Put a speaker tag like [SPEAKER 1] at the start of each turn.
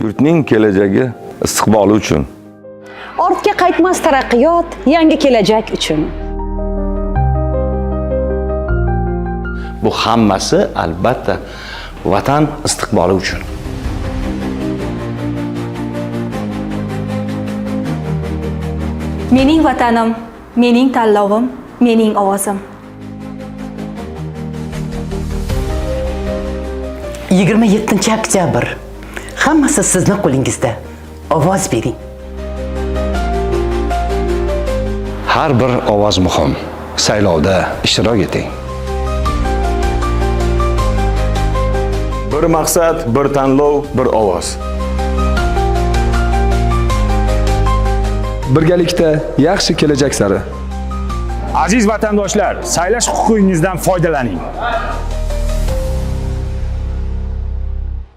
[SPEAKER 1] yurtning kelajagi istiqboli uchun
[SPEAKER 2] ortga qaytmas taraqqiyot yangi kelajak uchun
[SPEAKER 3] Bu hammasi albatta vatan istiqboli uchun.
[SPEAKER 4] Mening vatanim, mening tanlovim, mening ovozim.
[SPEAKER 5] 27 oktyabr. Hammasi sizni qo'lingizda. Ovoz bering.
[SPEAKER 6] Har bir ovoz muhim. Saylovda ishtirok eting.
[SPEAKER 1] bir maqsad bir tanlov bir ovoz
[SPEAKER 7] birgalikda yaxshi kelajak sari
[SPEAKER 8] Aziz vatandoshlar, saylash huquqingizdan foydalaning.